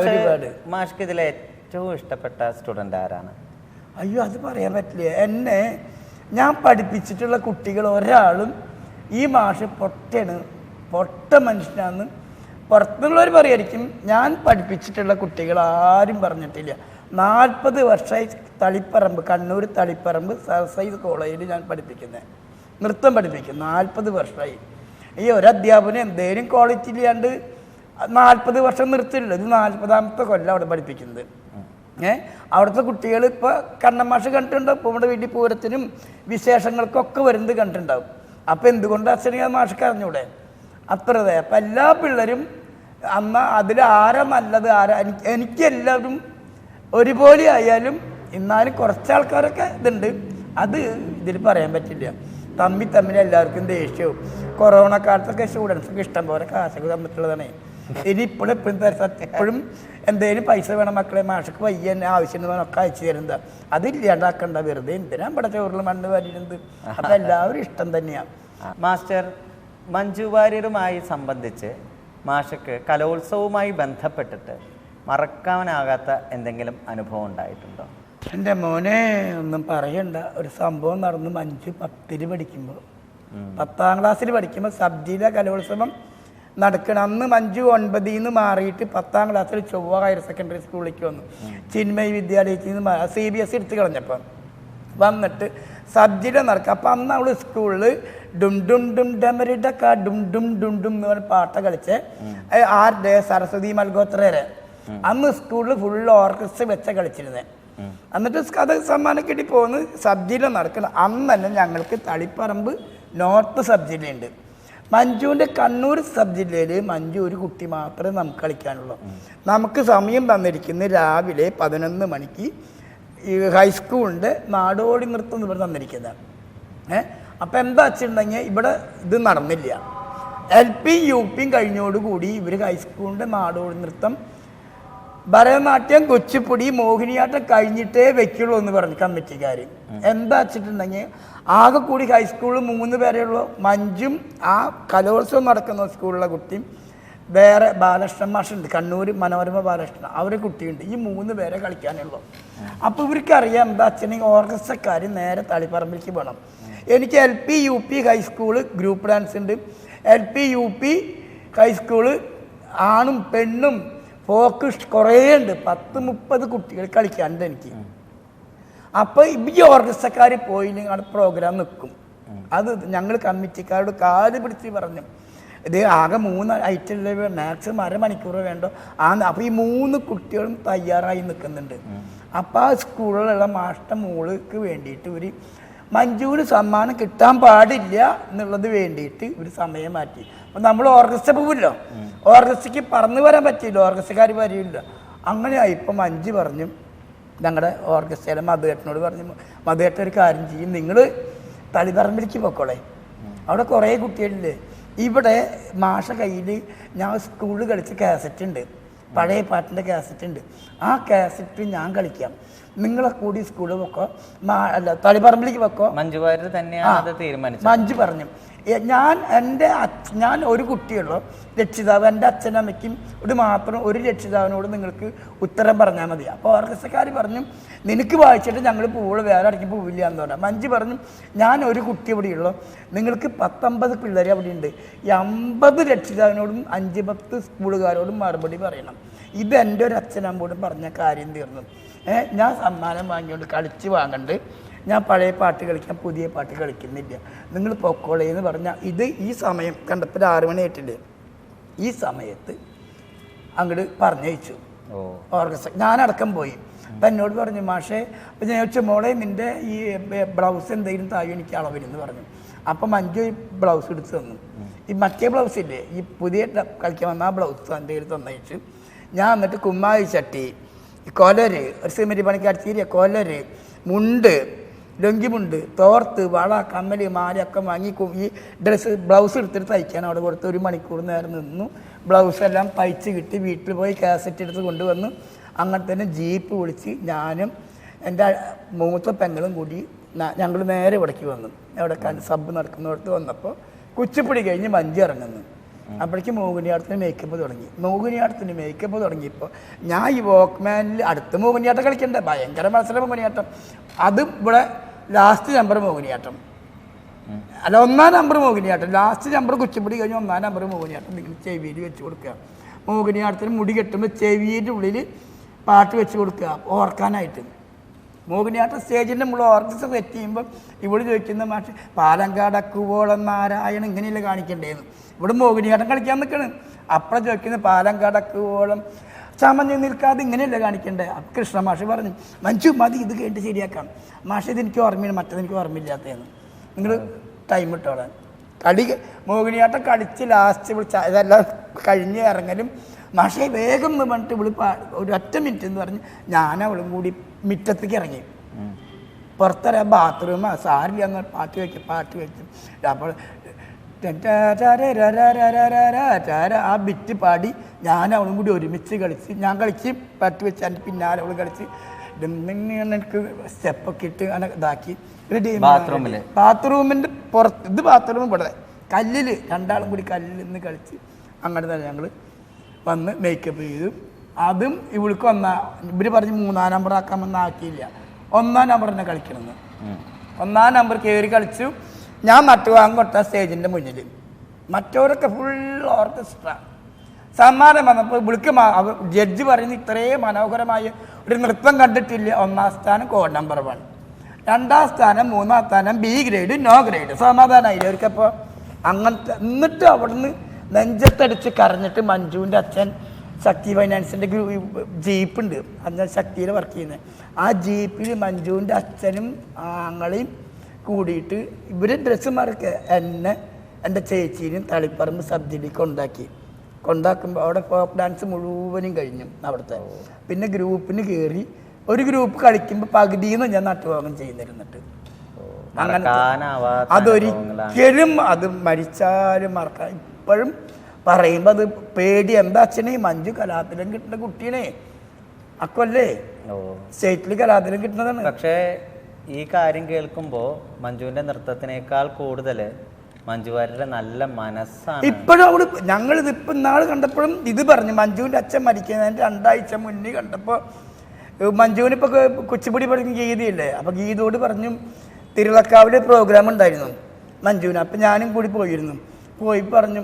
ഒരുപാട്. മാഷ്ക്ക് ഇതിലെ ഏറ്റവും ഇഷ്ടപ്പെട്ട സ്റ്റുഡന്റ് ആരാണ്? അയ്യോ അത് പറയാൻ പറ്റില്ല. എന്നെ ഞാൻ പഠിപ്പിച്ചിട്ടുള്ള കുട്ടികൾ ഒരാളും ഈ മാഷ് പൊട്ടയാണ് പൊട്ട മനുഷ്യനാന്ന് പുറത്തുള്ളവർ പറയായിരിക്കും ഞാൻ പഠിപ്പിച്ചിട്ടുള്ള കുട്ടികൾ ആരും പറഞ്ഞിട്ടില്ല. നാൽപ്പത് വർഷമായി തളിപ്പറമ്പ് കണ്ണൂർ തളിപ്പറമ്പ് സർസൈസ് കോളേജിൽ ഞാൻ പഠിപ്പിക്കുന്നത് നൃത്തം പഠിപ്പിക്കും നാൽപ്പത് വർഷമായി. ഈ ഒരു അധ്യാപനം എന്തേലും ക്വാളിറ്റി ഇല്ലാണ്ട് നാൽപ്പത് വർഷം നിർത്തില്ല ഇത് നാൽപ്പതാമത്തെ കൊല്ലം അവിടെ പഠിപ്പിക്കുന്നത്. ഏ? അവിടുത്തെ കുട്ടികൾ ഇപ്പോൾ കണ്ണമാഷ് കണ്ടിട്ടുണ്ടാവും. ഇപ്പോൾ നമ്മുടെ വീട്ടിൽ പൂരത്തിനും വിശേഷങ്ങൾക്കൊക്കെ വരുന്നത് കണ്ടിട്ടുണ്ടാവും. അപ്പോൾ എന്തുകൊണ്ട് അച്ഛനെ മാഷക്ക് അറിഞ്ഞൂടെ അത്രതേ. അപ്പം എല്ലാ പിള്ളേരും അന്ന് അതിൽ ആരാ നല്ലത്? ആരാ? എനിക്ക് എനിക്കെല്ലാവരും ഒരുപോലെ ആയാലും എന്നാലും കുറച്ച് ആൾക്കാരൊക്കെ ഇതുണ്ട്. അത് ഇതിൽ പറയാൻ പറ്റില്ല. തമ്മി തമ്മിൽ എല്ലാവർക്കും ദേഷ്യവും. കൊറോണ കാലത്തൊക്കെ സ്റ്റുഡൻസൊക്കെ ഇഷ്ടം പോലെ കാശൊക്കെ തമ്മിലുള്ളതാണ് ഇനി ഇപ്പോഴും എപ്പോഴും എപ്പോഴും എന്തെങ്കിലും പൈസ വേണം മക്കളെ മാഷക്ക് വയ്യ എന്നെ ആവശ്യം ഒക്കെ അയച്ചു തരുന്നത് അതില്ലാണ്ടാക്കണ്ട വെറുതെ എന്തിനാ ഇവിടെ ചോറിൽ മണ്ണ് വരുന്നത് അതെല്ലാവരും ഇഷ്ടം തന്നെയാണ് മാസ്റ്റർ മഞ്ജു വാര്യരുമായി സംബന്ധിച്ച് മാഷക്ക് കലോത്സവവുമായി ബന്ധപ്പെട്ടിട്ട് മറക്കാനാകാത്ത എന്തെങ്കിലും അനുഭവം ഉണ്ടായിട്ടുണ്ടോ? എന്റെ മോനെ ഒന്നും പറയണ്ട. ഒരു സംഭവം നടന്നു. അഞ്ച് പത്തിൽ പഠിക്കുമ്പോൾ. പത്താം ക്ലാസ്സിൽ പഠിക്കുമ്പോൾ സബ് ജില്ല കലോത്സവം നടക്കണം അന്ന് അഞ്ച് ഒൻപതിൽ നിന്ന് മാറിയിട്ട് പത്താം ക്ലാസ്സിൽ ചൊവ്വ ഹയർ സെക്കൻഡറി സ്കൂളിലേക്ക് വന്നു. ചിന്മയ് വിദ്യാലയത്തിൽ നിന്ന് സി ബി എസ് എടുത്ത് കളഞ്ഞപ്പോൾ വന്നിട്ട് സബ് ജില്ല നടക്കുക അപ്പം അന്ന് അവൾ സ്കൂളിൽ ഡും ഡും ഡും ഡമരിടക്ക ഡും ഡും ഡും ഡും എന്ന് പറഞ്ഞ പാട്ട കളിച്ച്. ആരുടെ? സരസ്വതി മൽഗോത്രരെ അന്ന് സ്കൂളിൽ ഫുൾ ഓർക്കസ്ട്ര വെച്ച കളിച്ചിരുന്നത് എന്നിട്ട് അത് സമ്മാനം കിട്ടി പോകുന്നു സബ് ജില്ല നടക്കണം. അന്ന് തന്നെ ഞങ്ങൾക്ക് തളിപ്പറമ്പ് നോർത്ത് സബ് ജില്ലയുണ്ട് മഞ്ജുവിന്റെ കണ്ണൂർ സബ് ജില്ലയിൽ മഞ്ജു ഒരു കുട്ടി മാത്രമേ നമുക്ക് കളിക്കാനുള്ളൂ. നമുക്ക് സമയം തന്നിരിക്കുന്നത് രാവിലെ പതിനൊന്ന് മണിക്ക്. ഈ ഹൈസ്കൂളിന്റെ നാടോടി നൃത്തം എന്ന് പറഞ്ഞ് തന്നിരിക്കുന്നത് ഏഹ് അപ്പം എന്താ വെച്ചിട്ടുണ്ടെങ്കിൽ ഇവിടെ ഇത് നടന്നില്ല. എൽ പി യു പിയും കഴിഞ്ഞോടുകൂടി ഇവർ ഹൈസ്കൂളിന്റെ നാടോടി നൃത്തം ഭരതനാട്യം കൊച്ചുപ്പൊടി മോഹിനിയാട്ടം കഴിഞ്ഞിട്ടേ വെക്കുള്ളൂ എന്ന് പറഞ്ഞു കമ്മിറ്റിക്കാർ എന്താ വെച്ചിട്ടുണ്ടെങ്കിൽ ആകെ കൂടി ഹൈസ്കൂളിൽ മൂന്ന് പേരെയുള്ള മഞ്ചും ആ കലോത്സവം നടക്കുന്ന സ്കൂളിലെ കുട്ടിയും വേറെ ബാലകൃഷ്ണൻ മാഷുണ്ട്. കണ്ണൂർ മനോരമ ബാലകൃഷ്ണൻ അവരെ കുട്ടിയുണ്ട്. ഈ മൂന്ന് പേരെ കളിക്കാനുള്ളൂ അപ്പോൾ ഇവർക്കറിയാം എന്താ വെച്ചിട്ടുണ്ടെങ്കിൽ ഓർക്കസ്ട്രക്കാർ നേരെ തളിപ്പറമ്പിലേക്ക് പോകണം എനിക്ക് L P U P high school group dance ഉണ്ട്. L P U P high school ആണും പെണ്ണും ഫോക്ക് കുറേ ഉണ്ട്. പത്ത് മുപ്പത് കുട്ടികൾ കളിക്കാനുണ്ട് എനിക്ക്. അപ്പോൾ ഈ ഓർഗസ്റ്റക്കാർ പോയി നിങ്ങളുടെ പ്രോഗ്രാം നിൽക്കും അത് ഞങ്ങൾ കമ്മിറ്റിക്കാരോട് കാൽ പിടിച്ച് പറഞ്ഞു. ഇത് ആകെ മൂന്ന് ഐറ്റം മാക്സിമം അരമണിക്കൂർ വേണ്ടോ? ആ അപ്പോൾ ഈ മൂന്ന് കുട്ടികളും തയ്യാറായി നിൽക്കുന്നുണ്ട്. അപ്പോൾ ആ സ്കൂളിലുള്ള മാഷ്ട മോൾക്ക് വേണ്ടിയിട്ട് ഒരു മഞ്ജുവിന് സമ്മാനം കിട്ടാൻ പാടില്ല എന്നുള്ളത് വേണ്ടിയിട്ട് ഒരു സമയം മാറ്റി. അപ്പം നമ്മൾ ഓർക്കസ്ട്ര പോവില്ലോ? ഓർക്കസ്ട്രയ്ക്ക് പറന്നു വരാൻ പറ്റില്ല ഓർഗസ്റ്റക്കാർ വരില്ല. അങ്ങനെയായി. ഇപ്പം മഞ്ജു പറഞ്ഞു ഞങ്ങളുടെ ഓർഗസ്റ്റയിലെ മധുകേട്ടനോട് പറഞ്ഞു മധുവേട്ടൻ ഒരു കാര്യം ചെയ്യും നിങ്ങൾ തളിപറമ്പിലേക്ക് പൊക്കോളെ. അവിടെ കുറേ കുട്ടികളില്ലേ ഇവിടെ മാഷ കയ്യിൽ ഞാൻ സ്കൂളിൽ കളിച്ച കാസറ്റ് ഉണ്ട് പഴയ പാട്ടിന്റെ കാസറ്റ് ഉണ്ട് ആ കാസറ്റ് ഞാൻ കളിക്കാം. നിങ്ങളെ കൂടി സ്കൂളിൽ വെക്കോ. അല്ല തളിപറമ്പിലേക്ക് വെക്കോ. മഞ്ജു വാര്യർ തന്നെയാണ് തീരുമാനിച്ചത്. മഞ്ജു പറഞ്ഞു. ഞാൻ എന്റെ ഞാൻ ഒരു കുട്ടിയുള്ളൂ. രക്ഷിതാവ് എന്റെ അച്ഛനമ്മയ്ക്കും ഒരു മാത്രം ഒരു രക്ഷിതാവിനോട് നിങ്ങൾക്ക് ഉത്തരം പറഞ്ഞാൽ മതി. അപ്പോൾ ഓർക്കസ്ട്രക്കാർ പറഞ്ഞു നിനക്ക് വായിച്ചിട്ട് ഞങ്ങൾ പൂവ് വേറെ ഇടയ്ക്ക് പോവില്ല എന്ന് പറഞ്ഞു. മഞ്ജു പറഞ്ഞു ഞാൻ ഒരു കുട്ടി ഇവിടെയുള്ളൂ നിങ്ങൾക്ക് പത്തൊമ്പത് പിള്ളേർ അവിടെ ഉണ്ട്. ഈ അമ്പത് രക്ഷിതാവിനോടും അഞ്ച് പത്ത് സ്കൂളുകാരോടും മറുപടി പറയണം. ഇത് എന്റെ ഒരു അച്ഛനമ്മോടും പറഞ്ഞ കാര്യം തീർന്നു. ഞാൻ സമ്മാനം വാങ്ങിയോണ്ട് കളിച്ച് വാങ്ങണ്ട്. ഞാൻ പഴയ പാട്ട് കളിക്കാൻ പുതിയ പാട്ട് കളിക്കുന്നില്ല. നിങ്ങൾ പൊക്കോളേ എന്ന് പറഞ്ഞാൽ ഇത് ഈ സമയം കണ്ടപ്പോൾ ആറ് മണി ആയിട്ടില്ലേ ഈ സമയത്ത് അങ്ങോട്ട് പറഞ്ഞയച്ചു. ഓ. ഓർക്കസ്ട്ര ഞാനടക്കം പോയി. അപ്പം എന്നോട് പറഞ്ഞു മാഷേ അപ്പം ഞാൻ ചോദിച്ചു മോളെ നിന്റെ ഈ ബ്ലൗസ് എന്തെങ്കിലും തായോ? എനിക്ക് അളവിനെന്ന് പറഞ്ഞു. അപ്പം മഞ്ജു ഈ ബ്ലൗസ് എടുത്ത് തന്നു. ഈ മറ്റേ ബ്ലൗസ് ഇല്ലേ ഈ പുതിയ കളിക്കാൻ വന്ന ആ ബ്ലൗസ് എന്റെ കയ്യിൽ തന്നയച്ചു. ഞാൻ എന്നിട്ട് കുമ്മായി ചട്ടി കൊലര് ഒരു സിമെന്റ് പണിക്കാർ കൊലര് മുണ്ട് ലൊങ്കിമുണ്ട് തോർത്ത് വള കമ്മൽ മാലയൊക്കെ വാങ്ങി ഈ ഡ്രസ്സ് ബ്ലൗസ് എടുത്തിട്ട് തയ്ക്കാൻ അവിടെ കൊടുത്ത് ഒരു മണിക്കൂർ നേരം നിന്നു. ബ്ലൗസ് എല്ലാം തയ്ച്ച് കിട്ടി വീട്ടിൽ പോയി കാസറ്റ് എടുത്ത് കൊണ്ടുവന്ന് അങ്ങനെ തന്നെ ജീപ്പ് വിളിച്ച് ഞാനും എന്റെ മൂത്ത പെങ്ങളും കൂടി ഞങ്ങൾ നേരെ ഇവിടേക്ക് വന്നു. അവിടെ സബ് നടക്കുന്നിടത്ത് വന്നപ്പോൾ കുച്ചിപ്പിടി കഴിഞ്ഞ് മഞ്ച് ഇറങ്ങുന്നു. അപ്പോഴേക്ക് മോഹിനിയാട്ടത്തിന് മേക്കപ്പ് തുടങ്ങി. മോഹിനിയാട്ടത്തിന് മേക്കപ്പ് തുടങ്ങിയപ്പോൾ ഞാൻ ഈ വോക്ക്മാനിൽ അടുത്ത മോഹിനിയാട്ടം കളിക്കണ്ടേ? ഭയങ്കര മത്സരം മോഹിനിയാട്ടം അതും ഇവിടെ ലാസ്റ്റ് നമ്പർ മോഹിനിയാട്ടം അല്ല ഒന്നാം number Mohiniyattam last number Kuchipudi കഴിഞ്ഞ് ഒന്നാം നമ്പർ മോഹിനിയാട്ടം നിങ്ങൾ ചെവിയിൽ വെച്ച് കൊടുക്കുക. മോഹിനിയാട്ടത്തിന് മുടി കെട്ടുമ്പോൾ ചെവിയുടെ ഉള്ളിൽ പാട്ട് വെച്ച് കൊടുക്കുക. ഓർക്കാനായിട്ട്. മോഹിനിയാട്ടം സ്റ്റേജിന്റെ നമ്മൾ ഓർക്കസ്ട്ര സെറ്റ് ചെയ്യുമ്പോൾ ഇവിടെ ചോദിക്കുന്ന മാഷ് പാലങ്കാടക്കുവോളം നാരായണൻ ഇങ്ങനെയല്ലേ കാണിക്കണ്ടേന്ന്? ഇവിടെ മോഹിനിയാട്ടം കളിക്കാൻ നിൽക്കണം അപ്പുറം ചോദിക്കുന്ന പാലങ്കാടക്കുവോളം ചമഞ്ഞ് നിൽക്കാതെ ഇങ്ങനെയല്ലേ കാണിക്കണ്ടേ? കൃഷ്ണ മാഷ് പറഞ്ഞു. മഞ്ചു മതി ഇത് കേട്ട് ശരിയാക്കാം. മാഷ് ഇത് എനിക്ക് ഓർമ്മയില്ല മറ്റത് എനിക്ക് ഓർമ്മയില്ലാത്തതെന്ന് നിങ്ങൾ ടൈം ഇട്ടോളാൻ. കളി മോഹിനിയാട്ടം കളിച്ച് ലാസ്റ്റ് വിളിച്ച ഇതെല്ലാം കഴിഞ്ഞ് ഇറങ്ങലും മാഷെ വേഗം എന്ന് പറഞ്ഞിട്ട് വിളി ഒരു ഒറ്റ മിനിറ്റ് എന്ന് പറഞ്ഞ് ഞാൻ അവളും കൂടി മുറ്റത്തേക്ക് ഇറങ്ങി ഉം. പുറത്തറിയാം ബാത്റൂം സാരില്ല എന്ന് പാട്ട് വെക്കും പാട്ട് വെക്കും അപ്പോൾ ആ ബിറ്റ് പാടി ഞാൻ അവളും കൂടി ഒരുമിച്ച് കളിച്ച് ഞാൻ കളിച്ച് പാട്ട് വെച്ച് എന്റെ പിന്നാലെ അവൾ കളിച്ച് എനിക്ക് സ്റ്റെപ്പൊക്കെ ഇട്ട് അങ്ങനെ ഇതാക്കി ബാത്റൂമിന്റെ പുറത്ത് ഇത് ബാത്റൂം ഇവിടെ കല്ലിൽ രണ്ടാളും കൂടി കല്ലിൽ നിന്ന് കളിച്ച് അങ്ങനെ തന്നെ ഞങ്ങൾ വന്ന് മേക്കപ്പ് ചെയ്തു അതും ഇവൾക്ക് ഒന്നാ ഇവർ പറഞ്ഞ് മൂന്നാം നമ്പർ ആക്കാമെന്ന് ആക്കിയില്ല. ഒന്നാം തന്നെ കളിക്കണമെന്ന് ഒന്നാം നമ്പർ കയറി കളിച്ചു. ഞാൻ നട്ടുവാങ്ങ് കൊട്ട സ്റ്റേജിന്റെ മുന്നിൽ. മറ്റവരൊക്കെ ഫുൾ ഓർക്കസ്ട്ര സമ്മാനം വന്നപ്പോൾ ഇവിൾക്ക് ജഡ്ജ് പറയുന്നത് ഇത്രയും മനോഹരമായ ഒരു നൃത്തം കണ്ടിട്ടില്ല. ഒന്നാം സ്ഥാനം കോഡ് നമ്പർ വൺ രണ്ടാം സ്ഥാനം മൂന്നാം സ്ഥാനം ബി ഗ്രേഡ് നോ ഗ്രേഡ് സമാധാനമായില്ല അവർക്കപ്പോൾ അങ്ങനത്തെ എന്നിട്ട് അവിടുന്ന് നെഞ്ചത്തടിച്ച് കരഞ്ഞിട്ട് മഞ്ജുവിന്റെ അച്ഛൻ ശക്തി ഫൈനാൻസിന്റെ ജീപ്പ് ഉണ്ട്. അന്ന് ശക്തിയിൽ വർക്ക് ചെയ്യുന്നത് ആ ജീപ്പിൽ മഞ്ജുവിന്റെ അച്ഛനും ആങ്ങളെയും കൂടിയിട്ട് ഇവർ ഡ്രസ്സ് മാർക്ക് എന്നെ എന്റെ ചേച്ചീനും തളിപ്പറമ്പ് സബ് ജില്ലയിൽ കൊണ്ടാക്കി. കൊണ്ടാക്കുമ്പോൾ അവിടെ ഫോക്ക് ഡാൻസ് മുഴുവനും കഴിഞ്ഞു അവിടുത്തെ. പിന്നെ ഗ്രൂപ്പിന് കയറി ഒരു ഗ്രൂപ്പ് കളിക്കുമ്പോൾ പകുതിയിൽ നിന്ന് ഞാൻ നാട്ടുപോകം ചെയ്യുന്നിരുന്നിട്ട് അങ്ങനെ. അതൊരിക്കലും അത് മരിച്ചാലും മറക്കാൻ ഇപ്പോഴും പറയുമ്പോൾ അത് പേടി. എന്താ അച്ഛനെ? മഞ്ജു കലാത്തിലും കിട്ടുന്ന കുട്ടീനെ. അക്കല്ലേ? സ്റ്റേറ്റിൽ കലാത്തിലും കിട്ടുന്നതാണ്. പക്ഷേ ഈ കാര്യം കേൾക്കുമ്പോൾ മഞ്ജുവിന്റെ നൃത്തത്തിനേക്കാൾ കൂടുതൽ മഞ്ജുവാരുടെ നല്ല മനസ്സാണ്. ഇപ്പോഴും അവിടെ ഞങ്ങളിത് ഇപ്പം ഇന്നാൾ കണ്ടപ്പോഴും ഇത് പറഞ്ഞു. മഞ്ജുവിന്റെ അച്ഛൻ മരിക്കുന്നതിന് രണ്ടാഴ്ച മുന്നേ കണ്ടപ്പോൾ മഞ്ജുവിന് ഇപ്പോൾ കുച്ചിപ്പുടി പഠിക്കുന്ന ഗീതയില്ലേ? അപ്പോൾ ഗീതയോട് പറഞ്ഞു തിരുവക്കാവിലെ പ്രോഗ്രാം ഉണ്ടായിരുന്നു. മഞ്ജുവിന്. അപ്പം ഞാനും കൂടി പോയിരുന്നു. പോയി പറഞ്ഞു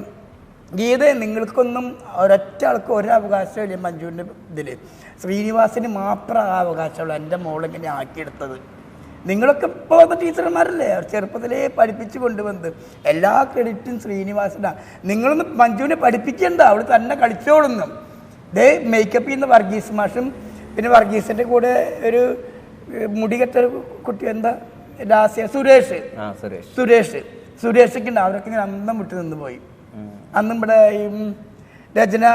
ഗീത നിങ്ങൾക്കൊന്നും ഒരൊറ്റ ആൾക്ക് ഒരവകാശം ഇല്ല മഞ്ജുവിന്റെ ഇതിൽ ശ്രീനിവാസിന് മാത്രം ആ അവകാശമുള്ളൂ. എന്റെ മോളിങ്ങനെ ആക്കിയെടുത്തത്. നിങ്ങളൊക്കെ ഇപ്പോൾ വന്ന ടീച്ചർമാരല്ലേ? അവർ ചെറുപ്പത്തിലേ പഠിപ്പിച്ചു കൊണ്ടുവന്നത്. എല്ലാ ക്രെഡിറ്റും ശ്രീനിവാസിനാണ് നിങ്ങളൊന്ന് മഞ്ജുവിനെ പഠിപ്പിക്കണ്ട. അവൾ തന്നെ കളിച്ചോളുന്നു. ദേ മേക്കപ്പ് ചെയ്യുന്ന വർഗീസ് മാഷും പിന്നെ വർഗീസിന്റെ കൂടെ ഒരു മുടികെട്ട കുട്ടി എന്താ? രാസ്യ സുരേഷ്. സുരേഷ്. സുരേഷ്. സുരേഷൊക്കെ ഉണ്ട്. അവരൊക്കെ ഇങ്ങനെ അന്തം വിട്ട് നിന്ന് പോയി. അന്നും ഇവിടെ ഈ രചന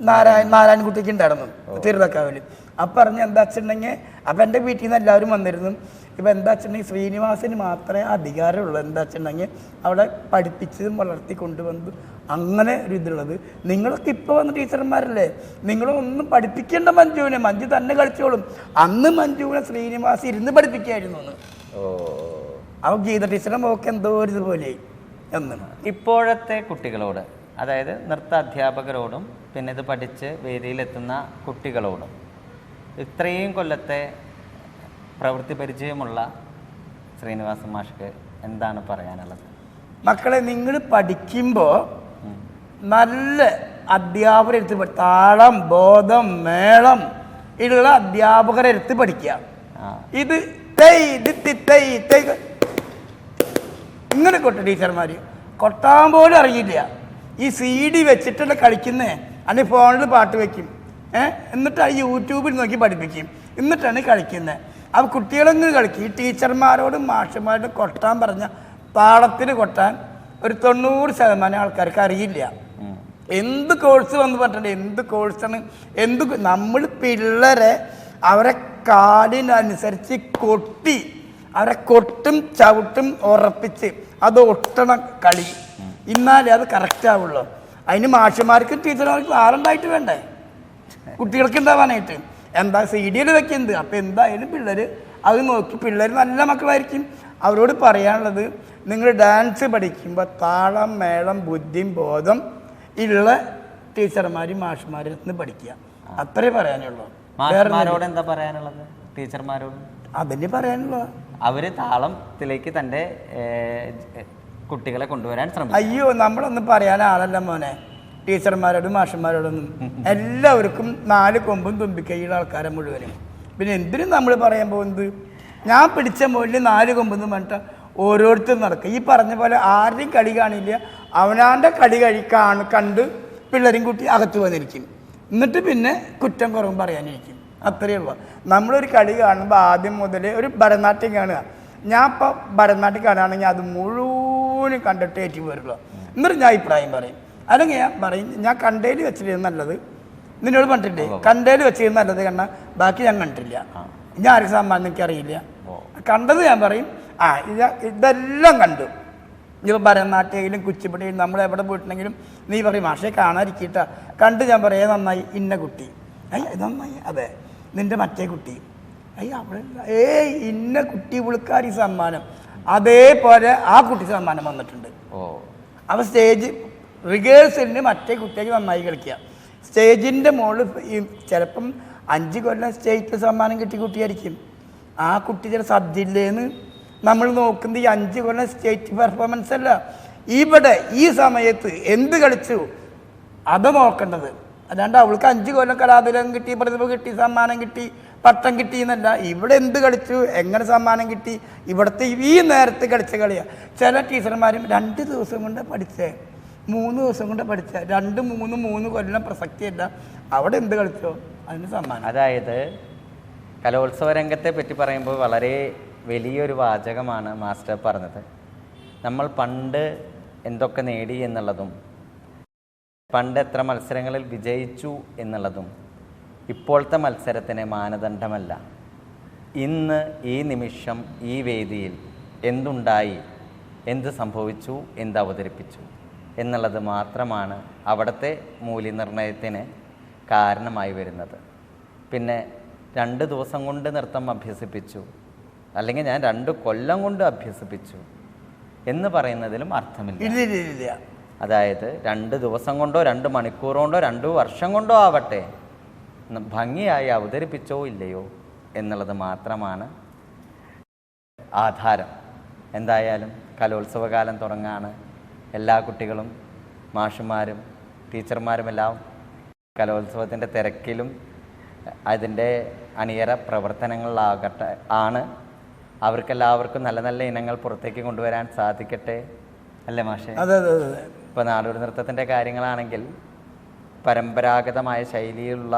നാരായണ നാരായണൻകുട്ടിക്ക് ഉണ്ടായിരുന്നു തിരുതക്കാവിൽ അപ്പം പറഞ്ഞ് എന്താ വെച്ചിട്ടുണ്ടെങ്കിൽ അപ്പം എന്റെ വീട്ടിൽ നിന്ന് എല്ലാവരും വന്നിരുന്നു. ഇപ്പം എന്താ വെച്ചിട്ടുണ്ടെങ്കിൽ ശ്രീനിവാസിന് മാത്രമേ അധികാരമുള്ളൂ. എന്താ വെച്ചിട്ടുണ്ടെങ്കിൽ അവിടെ പഠിപ്പിച്ചതും വളർത്തി കൊണ്ടുവന്നു അങ്ങനെ ഒരു ഇതുള്ളത്. നിങ്ങളൊക്കെ ഇപ്പോൾ വന്ന ടീച്ചർമാരല്ലേ? നിങ്ങളൊന്നും പഠിപ്പിക്കേണ്ട മഞ്ജുവിനെ മഞ്ജു തന്നെ കളിച്ചോളും. അന്ന് മഞ്ജുവിനെ ശ്രീനിവാസ് ഇരുന്ന് പഠിപ്പിക്കായിരുന്നു. എന്ന് ഓ. അവ ഗീത ടീച്ചറെ നോക്കെന്തോ ഒരു ഇതുപോലെ എന്ന്. ഇപ്പോഴത്തെ കുട്ടികളോട് അതായത് നൃത്താധ്യാപകരോടും പിന്നെ ഇത് പഠിച്ച് വേദിയിലെത്തുന്ന കുട്ടികളോടും ഇത്രയും കൊല്ലത്തെ പ്രവൃത്തി പരിചയമുള്ള ശ്രീനിവാസ മാഷ്ക്ക് എന്താണ് പറയാനുള്ളത്? മക്കളെ നിങ്ങൾ പഠിക്കുമ്പോൾ നല്ല അധ്യാപകരെ എടുത്ത് താളം ബോധം മേളം ഉള്ള അധ്യാപകരെ എടുത്ത് പഠിക്കുക ഇത് തൈ തൈ തെയ്. ഇങ്ങനെ കൊട്ട ടീച്ചർമാർ കൊട്ടാൻ പോലും അറിയില്ല. ഈ സി ഡി വെച്ചിട്ടുള്ള കളിക്കുന്നേ? അല്ലെങ്കിൽ ഫോണിൽ പാട്ട് വെക്കും. എന്നിട്ട് എന്നിട്ടാണ് യൂട്യൂബിൽ നോക്കി പഠിപ്പിക്കും. എന്നിട്ടാണ് കളിക്കുന്നത് അപ്പോൾ കുട്ടികളെങ്ങനെ കളിക്കും? ഈ ടീച്ചർമാരോടും മാഷന്മാരോടും കൊട്ടാൻ പറഞ്ഞ പാടത്തിന് കൊട്ടാൻ ഒരു തൊണ്ണൂറ് ശതമാനം ആൾക്കാർക്ക് അറിയില്ല. എന്ത് കോഴ്സ് വന്ന് പറഞ്ഞിട്ടുണ്ട്? എന്ത് കോഴ്സാണ്? എന്ത് നമ്മൾ പിള്ളേരെ അവരെ കാലിനനുസരിച്ച് കൊട്ടി അവരെ കൊട്ടും ചവിട്ടും ഉറപ്പിച്ച് അത് ഒട്ടണ കളി. എന്നാലേ അത് കറക്റ്റ് ആവുള്ളൂ. അതിന് മാഷന്മാർക്കും ടീച്ചർമാർക്കും ആളുണ്ടായിട്ട് വേണ്ടേ? കുട്ടികൾക്ക് ഉണ്ടാവാനായിട്ട് എന്താ സി ഡിയിൽ വെക്കുന്നത്? അപ്പം എന്തായാലും പിള്ളേർ അത് നോക്കി പിള്ളേർ നല്ല മക്കളായിരിക്കും. അവരോട് പറയാനുള്ളത് നിങ്ങൾ ഡാൻസ് പഠിക്കുമ്പോൾ താളം മേളം ബുദ്ധിയും ബോധം ഉള്ള ടീച്ചർമാരും മാഷന്മാരും നിന്ന് പഠിക്കുക. അത്രേ പറയാനുള്ളൂ. എന്താ പറയാനുള്ളത്? ടീച്ചർമാരോട്? അതിന് പറയാനുള്ളൂ. അവർ താളത്തിലേക്ക് തന്റെ കുട്ടികളെ കൊണ്ടുവരാൻ ശ്രമിക്കും അയ്യോ നമ്മളൊന്നും പറയാൻ ആളല്ല മോനെ. ടീച്ചർമാരോടും മാഷന്മാരോടൊന്നും എല്ലാവർക്കും നാല് കൊമ്പും തുമ്പിക്കൈയുള്ള ആൾക്കാരെ മുഴുവനും. പിന്നെ എന്തിനും നമ്മൾ പറയാൻ പോകുന്നത്? ഞാൻ പിടിച്ച മുകളിൽ നാല് കൊമ്പെന്ന് പറഞ്ഞിട്ട് ഓരോരുത്തരും നടക്കുക ഈ പറഞ്ഞ പോലെ ആരുടെയും കളി കാണില്ല. അവനാന്റെ കളി കഴി കണ്ട് പിള്ളേരും കുട്ടി അകത്ത് വന്നിരിക്കും. എന്നിട്ട് പിന്നെ കുറ്റം കുറവും പറയാനിരിക്കും. അത്രയേ ഉള്ളൂ. നമ്മളൊരു കളി കാണുമ്പോൾ ആദ്യം മുതൽ ഒരു ഭരതനാട്യം കാണുക. ഞാൻ ഇപ്പോൾ ഭരതനാട്യം കാണുകയാണെങ്കിൽ അത് മുഴുവനും കണ്ടിട്ട് ഏറ്റവും വരുള്ളൂ എന്നിട്ട് ഞാൻ അഭിപ്രായം പറയും. അല്ലെങ്കിൽ ഞാൻ പറയും ഞാൻ കണ്ടേൽ വെച്ചിട്ട് നല്ലത്. നിന്നോട് പറഞ്ഞിട്ടില്ലേ? കണ്ടേൽ വെച്ചിരുന്ന നല്ലത് കണ്ട ബാക്കി ഞാൻ കണ്ടിട്ടില്ല. ഞാൻ ആർക്ക് സമ്മാനം എനിക്കറിയില്ല. കണ്ടത് ഞാൻ പറയും ആ ഇത് ഇതെല്ലാം കണ്ടു. ഇപ്പോൾ ഭരതനാട്യയിലും കുച്ചിപ്പടിയിലും നമ്മൾ എവിടെ പോയിട്ടുണ്ടെങ്കിലും നീ പറയും മാഷെ കാണാതിരിക്കട്ട. കണ്ട് ഞാൻ പറയാം നന്നായി ഇന്ന കുട്ടി. നന്നായി അതെ. നിന്റെ മറ്റേ കുട്ടി. അയ്യ അവിടെ ഏ ഇന്ന കുട്ടി പുളുക്കാരി സമ്മാനം. അതേപോലെ ആ കുട്ടി സമ്മാനം വന്നിട്ടുണ്ട്. ഓ. അവ സ്റ്റേജ് റിഗേഴ്സലിന് മറ്റേ കുട്ടിക്ക് നന്നായി കളിക്കുക. സ്റ്റേജിന്റെ മുകളിൽ ഈ ചിലപ്പം അഞ്ച് കൊല്ലം സ്റ്റേറ്റ് സമ്മാനം കിട്ടിയ കുട്ടിയായിരിക്കും. ആ കുട്ടി ചില സദ്യയില്ലേന്ന് നമ്മൾ നോക്കുന്നത് ഈ അഞ്ച് കൊല്ലം സ്റ്റേറ്റ് പെർഫോമൻസ് അല്ല. ഇവിടെ ഈ സമയത്ത് എന്ത് കളിച്ചു? അത് നോക്കേണ്ടത്. അല്ലാണ്ട് അവൾക്ക് അഞ്ച് കൊല്ലം കലാതിലകം കിട്ടി പ്രതിഭ കിട്ടി സമ്മാനം കിട്ടി പട്ടം കിട്ടി എന്നല്ല. ഇവിടെ എന്ത് കളിച്ചു എങ്ങനെ സമ്മാനം കിട്ടി ഇവിടുത്തെ ഈ നേരത്തെ കളിച്ച കളിയാണ് ചില ടീച്ചർമാരും രണ്ട് ദിവസം കൊണ്ട് പഠിച്ചേ മൂന്ന് ദിവസം കൊണ്ട് പഠിച്ച. രണ്ട് മൂന്ന് മൂന്ന് കൊല്ലം പ്രസക്തിയല്ല. അവിടെ എന്ത് കളിച്ചോ അതിന് സമ്മാനം. അതായത് കലോത്സവ രംഗത്തെ പറ്റി പറയുമ്പോൾ വളരെ വലിയൊരു വാചകമാണ് മാസ്റ്റർ പറഞ്ഞത്. നമ്മൾ പണ്ട് എന്തൊക്കെ നേടി എന്നുള്ളതും പണ്ട് എത്ര മത്സരങ്ങളിൽ വിജയിച്ചു എന്നുള്ളതും ഇപ്പോഴത്തെ മത്സരത്തിന് മാനദണ്ഡമല്ല. ഇന്ന് ഈ നിമിഷം ഈ വേദിയിൽ എന്തുണ്ടായി എന്ത് സംഭവിച്ചു എന്ത് അവതരിപ്പിച്ചു എന്നുള്ളത് മാത്രമാണ് അവിടുത്തെ മൂല്യനിർണയത്തിന് കാരണമായി വരുന്നത്. പിന്നെ രണ്ട് ദിവസം കൊണ്ട് നൃത്തം അഭ്യസിപ്പിച്ചു അല്ലെങ്കിൽ ഞാൻ രണ്ട് കൊല്ലം കൊണ്ട് അഭ്യസിപ്പിച്ചു എന്ന് പറയുന്നതിലും അർത്ഥമില്ല. അതായത് രണ്ട് ദിവസം കൊണ്ടോ രണ്ട് മണിക്കൂർ കൊണ്ടോ രണ്ട് വർഷം കൊണ്ടോ ആവട്ടെ ഭംഗിയായി അവതരിപ്പിച്ചോ ഇല്ലയോ എന്നുള്ളത് മാത്രമാണ് ആധാരം. എന്തായാലും കലോത്സവകാലം തുടങ്ങാണ്. എല്ലാ കുട്ടികളും മാഷുമാരും ടീച്ചർമാരും എല്ലാം കലോത്സവത്തിന്റെ തിരക്കിലും അതിന്റെ അണിയറ പ്രവർത്തനങ്ങളിലാകട്ടെ ആണ്. അവർക്കെല്ലാവർക്കും നല്ല നല്ല ഇനങ്ങൾ പുറത്തേക്ക് കൊണ്ടുവരാൻ സാധിക്കട്ടെ. അല്ലേ മാഷേ? അതെ അതെ അതെ. ഇപ്പോൾ നാടോടി നൃത്തത്തിന്റെ കാര്യങ്ങളാണെങ്കിൽ പരമ്പരാഗതമായ ശൈലിയിലുള്ള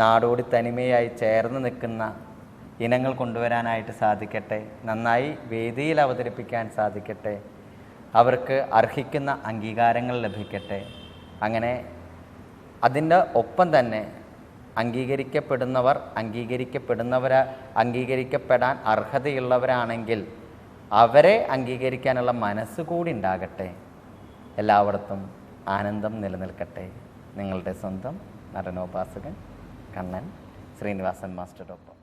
നാടോടി തനിമയായി ചേർന്ന് നിൽക്കുന്ന ഇനങ്ങൾ കൊണ്ടുവരാനായിട്ട് സാധിക്കട്ടെ നന്നായി വേദിയിൽ അവതരിപ്പിക്കാൻ സാധിക്കട്ടെ അവർക്ക് അർഹിക്കുന്ന അംഗീകാരങ്ങൾ ലഭിക്കട്ടെ. അങ്ങനെ അതിന്റെ ഒപ്പം തന്നെ അംഗീകരിക്കപ്പെടുന്നവർ അംഗീകരിക്കപ്പെടുന്നവരെ അംഗീകരിക്കപ്പെടാൻ അർഹതയുള്ളവരാണെങ്കിൽ അവരെ അംഗീകരിക്കാനുള്ള മനസ്സ് കൂടി ഉണ്ടാകട്ടെ. എല്ലായിടത്തും ആനന്ദം നിലനിൽക്കട്ടെ. നിങ്ങളുടെ സ്വന്തം നടനോപാസകൻ കണ്ണൻ ശ്രീനിവാസൻ മാസ്റ്ററൊപ്പം